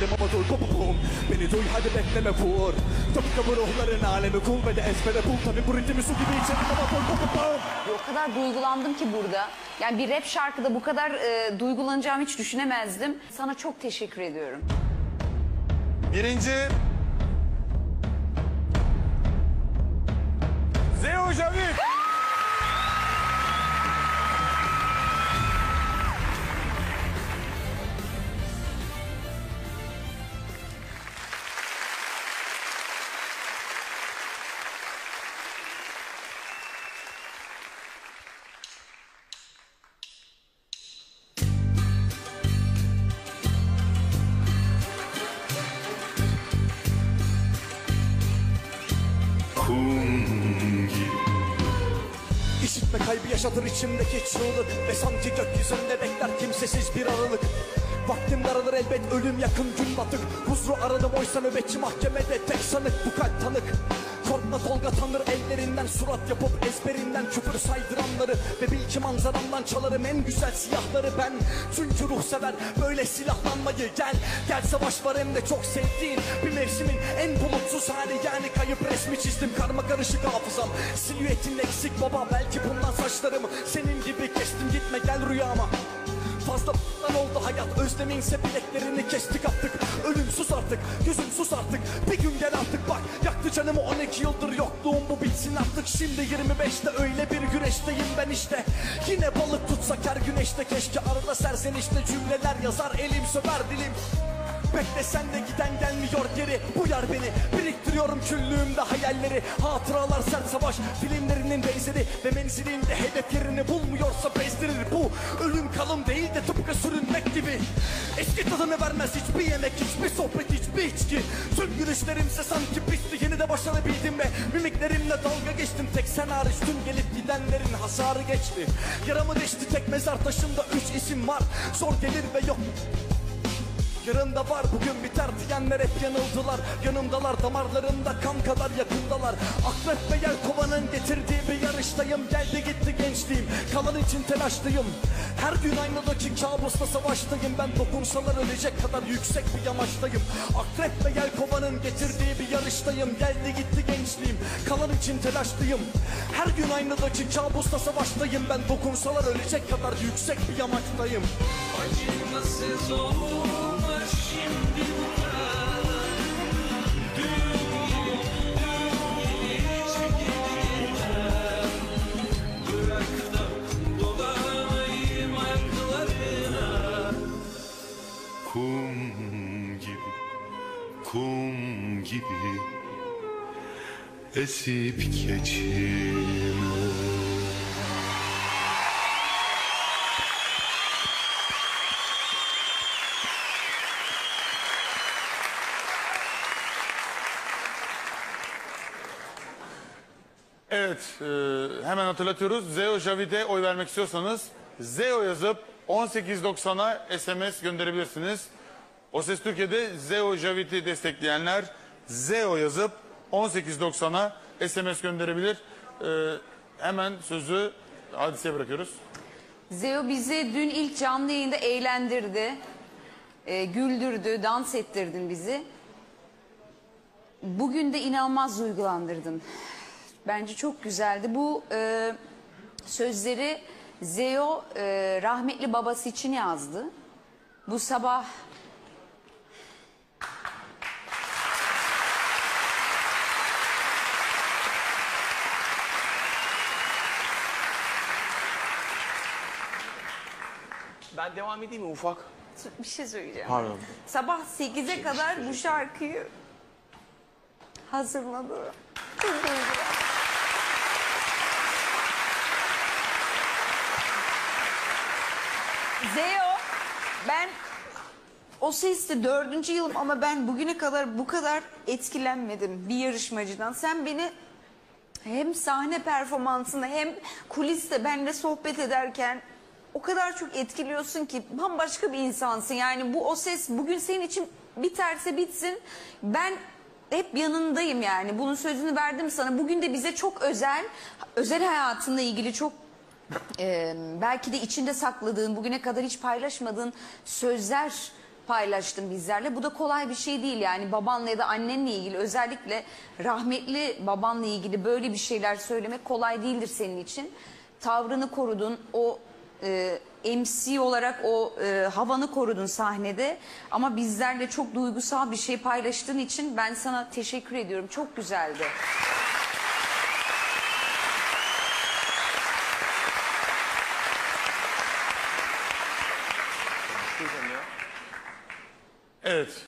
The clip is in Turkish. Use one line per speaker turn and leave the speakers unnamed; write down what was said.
Benim ama dur kopupum Beni duy hadi bekleme vur Tıpkı bu ruhların alemi kul ve de ezbere bul Tabi bu ritmi su gibi içerim ama dur kopupum
O kadar duygulandım ki burada. Yani bir rap şarkıda bu kadar e, duygulanacağımı hiç düşünemezdim. Sana çok teşekkür ediyorum.
Birinci Zeo Javik.
İşitme kaybı yaşatır içimdeki çığlık. Ve sanki gökyüzünde bekler kimsesiz bir aralık Vaktim daralır elbet ölüm yakın gün batık. Huzuru aradım oysa nöbetçi mahkemede tek sanık bu kalp tanık. Korkma Tolga tanır ellerinden surat yapıp ezberinden küfür saydıranları. Ve bil ki manzaramdan çalarım en güzel siyahları ben. Çünkü ruh sever böyle silahlanmayı gel. Gel savaş var hem de çok sevdiğin bir mevsimin en bulutsuz hali Yani kayıp resmi çizdim karma karışık hafızam. Silüetin eksik baba belki saçlarımı Senin gibi kestim gitme gel rüyama. Fazla lan oldu hayat özleminse bileklerini kestik attık Ölüm sus artık gözüm sus artık. Bir gün gel artık bak yaktı canımı. 12 yıldır yokluğum bu bitsin artık. Şimdi 25'te öyle bir güneşteyim ben işte. Yine balık tutsak her güneşte. Keşke arada serzenişte cümleler yazar elim söver dilim Bekle sen de giden gelmiyor geri. Bu yar beni biriktiriyorum küllüğümde hayalleri. Hatıralar sert savaş filmlerinin benzeri. Ve menzilinde hedef yerini bulmuyorsa bezdirir. Bu ölüm kalım değil de tıpkı sürünmek gibi. Eski tadını vermez hiçbir yemek hiçbir sohbet hiçbir içki. Tüm gülüşlerimse sanki bitti. Yeni de başarabildim ve Mimiklerimle dalga geçtim. Tek sen hariç Tüm gelip gidenlerin hasarı geçti. Yaramı deşti tek mezar taşında üç isim var. Zor gelir ve yok Yarında var bugün biter diyenler hep yanıldılar. Yanımdalar damarlarında kan kadar yakındalar. Akrep ve yel kovanın getirdiği bir yarıştayım. Geldi gitti gençliğim kalan için telaşlıyım. Her gün aynadaki kabusla savaştayım. Ben dokunsalar ölecek kadar yüksek bir yamaçtayım. Akrep ve yel kovanın getirdiği bir yarıştayım. Geldi gitti gençliğim kalan için telaşlıyım. Her gün aynadaki kabusla savaştayım. Ben dokunsalar ölecek kadar yüksek bir yamaçtayım.
Acımasız olmuş
Kum gibi, esip geçime.
Evet, e, hemen hatırlatıyoruz. Zeo Javit'e oy vermek istiyorsanız Zeo yazıp 1890'a SMS gönderebilirsiniz. O Ses Türkiye'de Zeo Javit'i destekleyenler Zeo yazıp 1890'a SMS gönderebilir. E, hemen sözü hadiseye bırakıyoruz.
Zeo bizi dün ilk canlı yayında eğlendirdi. e, güldürdü, dans ettirdin bizi. Bugün de inanılmaz duygulandırdın. Bence çok güzeldi. Bu e, sözleri Zeo e, rahmetli babası için yazdı. Bu sabah
Ben devam edeyim mi ufak?
bir şey söyleyeceğim.
Pardon.
Sabah 8'e kadar bu şarkıyı hazırladı. Çok duygulandım. Zeo, ben o sesli dördüncü yılım ama ben bugüne kadar bu kadar etkilenmedim bir yarışmacıdan. Sen beni hem sahne performansında hem kuliste benimle sohbet ederken o kadar çok etkiliyorsun ki bambaşka bir insansın. Yani bu o ses bugün senin için biterse bitsin. Ben hep yanındayım yani. Bunun sözünü verdim sana. Bugün de bize çok özel, özel hayatınla ilgili çok e, belki de içinde sakladığın, bugüne kadar hiç paylaşmadığın sözler paylaştın bizlerle. Bu da kolay bir şey değil yani babanla ya da annenle ilgili özellikle rahmetli babanla ilgili böyle bir şeyler söylemek kolay değildir senin için. Tavrını korudun, o e, MC olarak o e, havanı korudun sahnede ama bizlerle çok duygusal bir şey paylaştığın için ben sana teşekkür ediyorum. Çok güzeldi.
Evet.